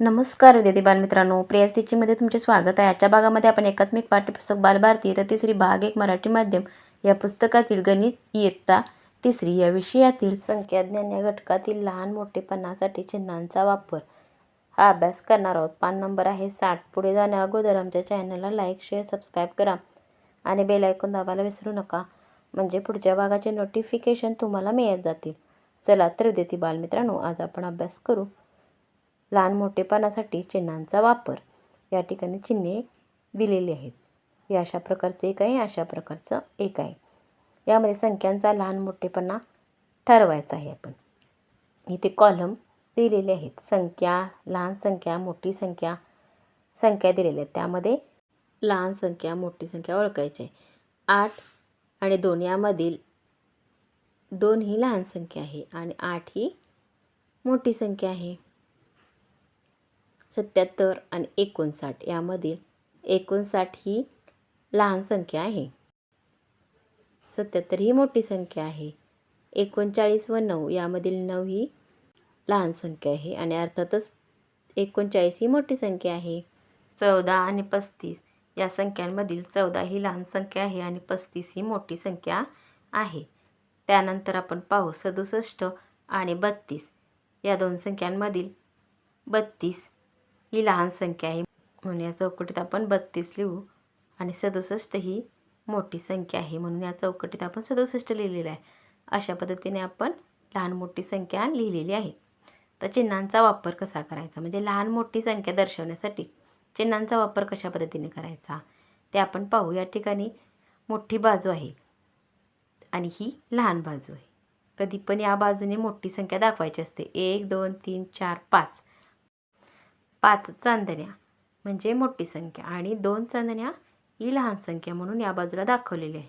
नमस्कार विद्यार्थी बालमित्रांनो. प्रियास टीचिंगमध्ये तुमचे स्वागत आहे. आजच्या भागामध्ये आपण एकात्मिक पाठ्यपुस्तक बालभारती तर तिसरी भाग एक मराठी माध्यम या पुस्तकातील गणित इयत्ता तिसरी या विषयातील संख्याज्ञान या घटकातील लहान मोठेपणासाठी चिन्हांचा वापर. हा अभ्यास करणार आहोत. पान नंबर आहे साठ. पुढे जाण्या अगोदर आमच्या चॅनलला लाईक शेअर सबस्क्राईब करा आणि बेल ऐकून दाबायला विसरू नका. म्हणजे पुढच्या भागाचे नोटिफिकेशन तुम्हाला मिळत जातील. चला तर विद्यार्थी बालमित्रांनो आज आपण अभ्यास करू. लहान मोठेपणासाठी चिन्हांचा वापर. या ठिकाणी चिन्हे दिलेली आहेत. हे अशा प्रकारचं एक आहे अशा प्रकारचं एक आहे. यामध्ये संख्यांचा लहान मोठेपणा ठरवायचा आहे आपण. इथे कॉलम दिलेले आहेत. संख्या लहान संख्या मोठी संख्या संख्या दिलेल्या आहेत. त्यामध्ये लहान संख्या मोठी संख्या ओळखायची आहे. आठ आणि दोन यामधील दोन ही लहान संख्या आहे आणि आठ ही मोठी संख्या आहे. सत्याहत्तर आणि एकोणसाठ यामधील एकोणसाठ ही लहान संख्या आहे. सत्याहत्तर ही मोठी संख्या आहे. एकोणचाळीस व नऊ यामधील नऊ ही लहान संख्या आहे आणि अर्थातच एकोणचाळीस ही मोठी संख्या आहे. चौदा आणि पस्तीस या संख्यांमधील चौदा ही लहान संख्या आहे आणि पस्तीस ही मोठी संख्या आहे. त्यानंतर आपण पाहू सदुसष्ट आणि बत्तीस. या दोन संख्यांमधील बत्तीस ही लहान संख्या आहे. म्हणून या चौकटीत आपण बत्तीस लिहू. आणि सदुसष्ट ही मोठी संख्या आहे. म्हणून या चौकटीत आपण सदुसष्ट लिहिलेलं आहे. अशा पद्धतीने आपण लहान मोठी संख्या लिहिलेली आहे. तर चिन्हांचा वापर कसा करायचा? म्हणजे लहान मोठी संख्या दर्शवण्यासाठी चिन्हांचा वापर कशा पद्धतीने करायचा? ते आपण पाहू. या ठिकाणी मोठी बाजू आहे आणि ही लहान बाजू आहे. कधी पण या बाजूने मोठी संख्या दाखवायची असते. एक दोन तीन चार पाच. पाच चांदण्या म्हणजे मोठी संख्या आणि दोन चांदण्या ही लहान संख्या म्हणून या बाजूला दाखवलेली आहे.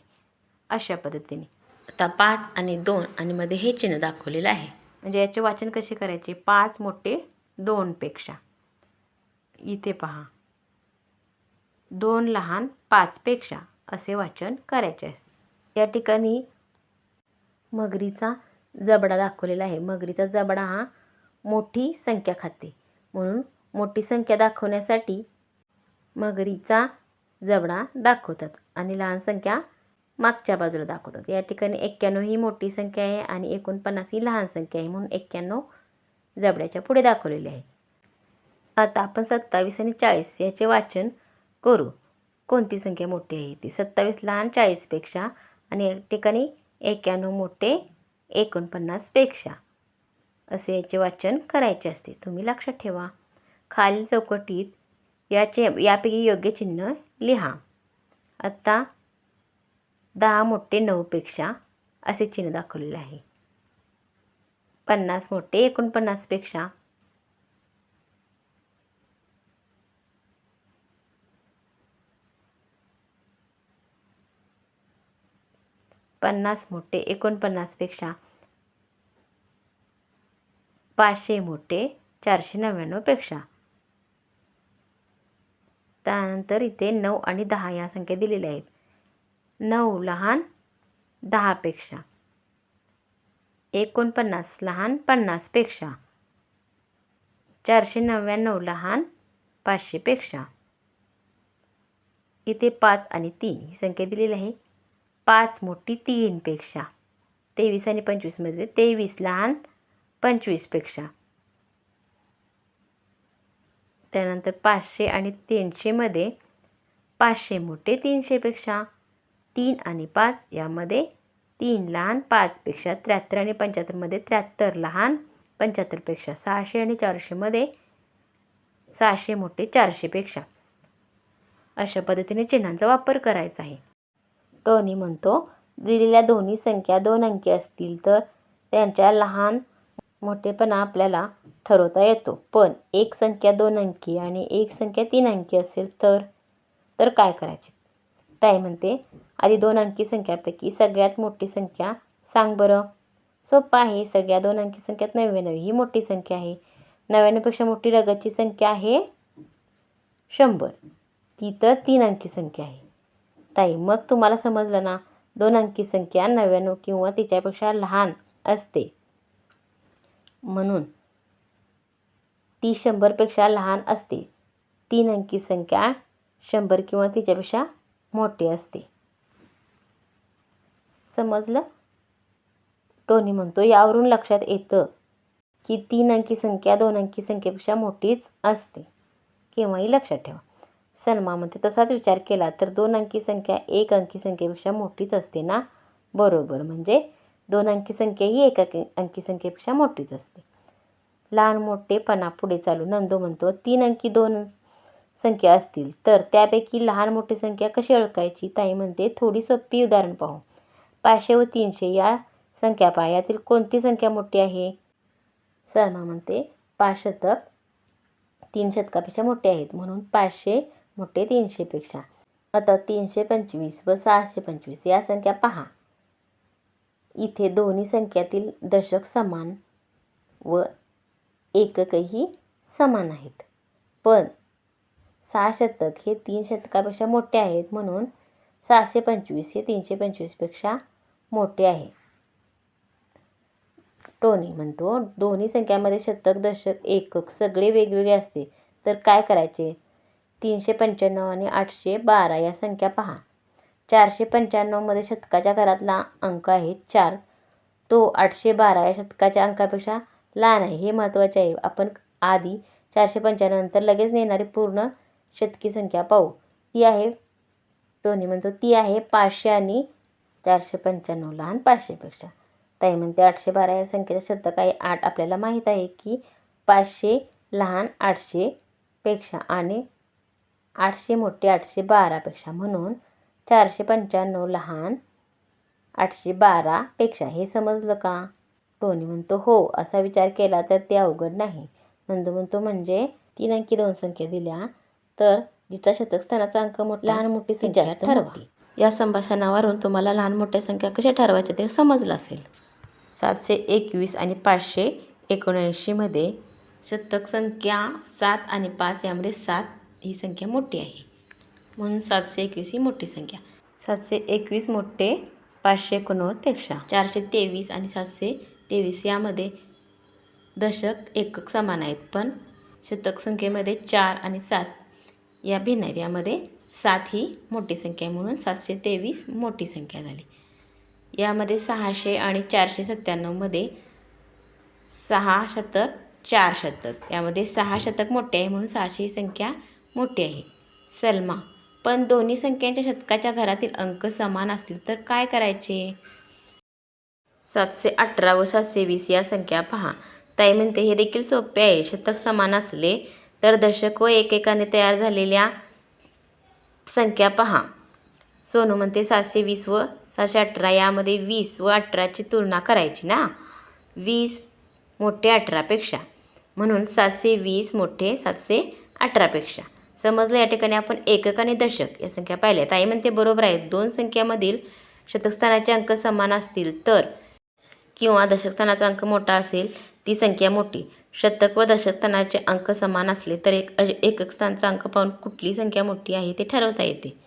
अशा पद्धतीने. आता पाच आणि दोन आणि मध्ये हे चिन्ह दाखवलेलं आहे. म्हणजे याचे वाचन कसे करायचे? पाच मोठे दोनपेक्षा इथे पहा. दोन लहान पाचपेक्षा असे वाचन करायचे असते या ठिकाणी मगरीचा जबडा दाखवलेला आहे. मगरीचा जबडा हा मोठी संख्या खाते. म्हणून मोठी संख्या दाखवण्यासाठी मगरीचा जबडा दाखवतात आणि लहान संख्या मागच्या बाजूला दाखवतात. या ठिकाणी एक्क्याण्णव ही मोठी संख्या आहे आणि एकोणपन्नास ही लहान संख्या आहे म्हणून एक्क्याण्णव जबड्याच्या पुढे दाखवलेली आहे. आता आपण सत्तावीस आणि चाळीस याचे वाचन करू. कोणती संख्या मोठी आहे? ती सत्तावीस लहान चाळीसपेक्षा आणि या ठिकाणी एक्क्याण्णव मोठे एकोणपन्नासपेक्षा असे याचे वाचन करायचे असते. तुम्ही लक्षात ठेवा. खालील चौकटीत याचे यापैकी योग्य चिन्ह लिहा. आत्ता दहा मोठे नऊपेक्षा असे चिन्ह दाखवलेले आहे. पन्नास मोठे एकोणपन्नासपेक्षा पन्नास मोठे एकोणपन्नासपेक्षा पाचशे मोठे चारशे नव्याण्णवपेक्षा त्यानंतर इथे नऊ आणि दहा या संख्या दिलेल्या आहेत. नऊ लहान दहापेक्षा एकोणपन्नास लहान पन्नासपेक्षा चारशे नव्याण्णव लहान पाचशेपेक्षा इथे पाच आणि तीन ही संख्या दिलेली आहे. पाच मोठी तीनपेक्षा तेवीस आणि पंचवीसमध्ये तेवीस लहान पंचवीसपेक्षा त्यानंतर पाचशे आणि तीनशेमध्ये पाचशे मोठे तीनशेपेक्षा तीन आणि पाच यामध्ये तीन लहान पाचपेक्षा त्र्याहत्तर आणि पंच्याहत्तरमध्ये त्र्याहत्तर लहान पंच्याहत्तरपेक्षा सहाशे आणि चारशेमध्ये सहाशे मोठे चारशेपेक्षा अशा पद्धतीने चिन्हांचा वापर करायचा आहे. टोनी म्हणतो दिलेल्या दोन्ही संख्या दोन अंकी असतील तर त्यांच्या लहान मोठेपणा आपल्याला ठरवता येतो. पण एक संख्या दोन अंकी आणि एक संख्या तीन अंकी असेल तर तर काय करायचे? ताई म्हणते आधी दोन अंकी संख्यापैकी सगळ्यात मोठी संख्या सांग बरं. सोपं आहे. सगळ्या दोन अंकी संख्यात नव्याण्णव ही मोठी संख्या आहे. नव्याण्णवपेक्षा मोठी लगतची संख्या आहे शंभर. ती तर तीन अंकी संख्या आहे. ताई मग तुम्हाला समजलं ना? दोन अंकी संख्या नव्याण्णव किंवा तिच्यापेक्षा लहान असते. म्हणून ती शंभरपेक्षा लहान असते. तीन अंकी संख्या शंभर किंवा तिच्यापेक्षा मोठी असते. समजलं? टोनी म्हणतो यावरून लक्षात येतं की तीन अंकी संख्या दोन अंकी संख्येपेक्षा मोठीच असते. केव्हाही लक्षात ठेवा. सलमामध्ये म्हणते तसाच विचार केला तर दोन अंकी संख्या एक अंकी संख्येपेक्षा मोठीच असते ना? बरोबर. म्हणजे दोन अंकी संख्या ही एक अंकी संख्येपेक्षा मोठीच असते. लहान मोठेपणा पुढे चालू नंदो म्हणतो. तीन अंकी दोन संख्या असतील तर त्यापैकी लहान मोठी संख्या कशी ओळखायची? ताई म्हणते थोडी सोपी उदाहरण पाहू. पाचशे व तीनशे या संख्या पहा. यातील कोणती संख्या मोठी आहे? सलमा म्हणते पाच शतक तीन शतकापेक्षा मोठे आहेत. म्हणून पाचशे मोठे तीनशेपेक्षा. आता तीनशे पंचवीस व सहाशे पंचवीस या संख्या पहा. इथे दोन्ही संख्यातील दशक समान व एककही समान आहेत. पण सहा शतक हे तीन शतकापेक्षा मोठे आहेत म्हणून सहाशे पंचवीस हे तीनशे पंचवीसपेक्षा मोठे आहे. टोनी म्हणतो दोन्ही संख्यामध्ये शतक दशक एकक सगळे वेगवेगळे असते. तर काय करायचे? तीनशे पंच्याण्णव आणि आठशे बारा या संख्या पहा. चारशे पंच्याण्णवमध्ये शतकाच्या घरातला अंक आहे चार. तो आठशे बारा या शतकाच्या अंकापेक्षा लहान आहे. हे महत्त्वाचे आहे. आपण आधी चारशे पंच्याण्णव नंतर लगेच नेणारी पूर्ण शतकी संख्या पाहू. ती आहे टोनी म्हणतो ती आहे पाचशे आणि चारशे पंच्याण्णव. लहान पाचशेपेक्षा. ताई म्हणते आठशे बारा या संख्येचं शतक आहे. आठ आपल्याला माहीत आहे की पाचशे लहान आठशेपेक्षा आणि आठशे मोठे आठशे बारापेक्षा. म्हणून चारशे पंच्याण्णव लहान आठशे बारापेक्षा हे समजलं का? टोनी म्हणतो हो. असा विचार केला तर ते अवघड नाही. नंदू म्हणतो म्हणजे? तीन अंकी दोन संख्या दिल्या तर जिचा शतक स्थानाचा अंक मोठा लहान मोठी संख्या ठरवा. या संभाषणावरून तुम्हाला लहान मोठ्या संख्या कशा ठरवायच्या ते समजलं असेल. सातशे एकवीस आणि पाचशे एकोणऐंशीमध्ये शतक संख्या सात आणि पाच यामध्ये सात ही संख्या मोठी आहे. म्हणून सातशे एकवीस ही मोठी संख्या. सातशे एकवीस मोठे पाचशे एकोणनव्वदपेक्षा चारशे तेवीस आणि सातशे तेवीस यामध्ये दशक एकक समान आहेत पण शतक संख्येमध्ये चार आणि सात या भिन्न आहेत. यामध्ये सात ही मोठी संख्या आहे म्हणून सातशे तेवीस मोठी संख्या झाली. यामध्ये सहाशे आणि चारशे सत्त्याण्णवमध्ये सहा शतक चार शतक. यामध्ये सहा शतक मोठे आहे म्हणून सहाशे ही संख्या मोठी आहे. सलमा पण दोन्ही संख्यांच्या शतकाच्या घरातील अंक समान असतील तर काय करायचे? सातशे अठरा व सातशे वीस या संख्या पहा. ताई म्हणते हे देखील सोपे आहे. शतक समान असले तर दशक व एकेकाने तयार झालेल्या संख्या पहा. सोनू म्हणते सातशे वीस व सातशे अठरा यामध्ये वीस व अठराची तुलना करायची ना? वीस मोठे अठरापेक्षा. म्हणून सातशे वीस मोठे सातशे अठरापेक्षा. समजलं या ठिकाणी आपण एकक आणि दशक या संख्या पाहिल्या. ताई म्हणते बरोबर आहे. दोन संख्यामधील शतकस्थानाचे अंक समान असतील तर किंवा दशकस्थानाचा अंक मोठा असेल ती संख्या मोठी. शतक व दशकस्थानाचे अंक समान असले तर एक अ- एकक स्थानचा अंक पाहून कुठली संख्या मोठी आहे ते ठरवता येते.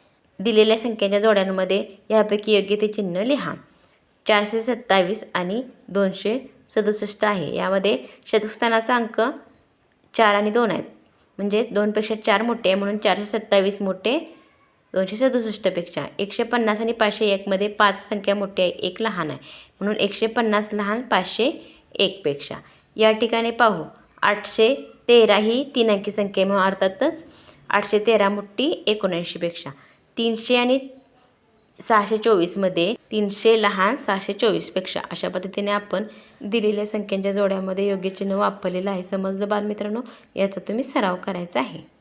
दिलेल्या संख्यांच्या जोड्यांमध्ये यापैकी योग्य ते चिन्ह लिहा. चारशे सत्तावीस आणि दोनशे सदुसष्ट आहे. यामध्ये शतकस्थानाचा अंक चार आणि दोन आहेत. म्हणजे दोनपेक्षा चार मोठे आहे म्हणून चारशे सत्तावीस मोठे दोनशे सदुसष्टपेक्षा एकशे पन्नास आणि पाचशे एकमध्ये पाच संख्या मोठी आहे एक लहान आहे. म्हणून एकशे पन्नास लहान पाचशे एकपेक्षा या ठिकाणी पाहू. आठशे तेरा ही तीन अंकी संख्या म्हणून अर्थातच आठशे तेरा मोठी एकोणऐंशीपेक्षा तीनशे आणि सहाशे चोवीसमध्ये तीनशे लहान सहाशे चोवीसपेक्षा अशा पद्धतीने आपण दिलेल्या संख्यांच्या जोड्यामध्ये योग्य चिन्ह वापरलेलं आहे. समजलं बालमित्रांनो? याचा तुम्ही सराव करायचा आहे.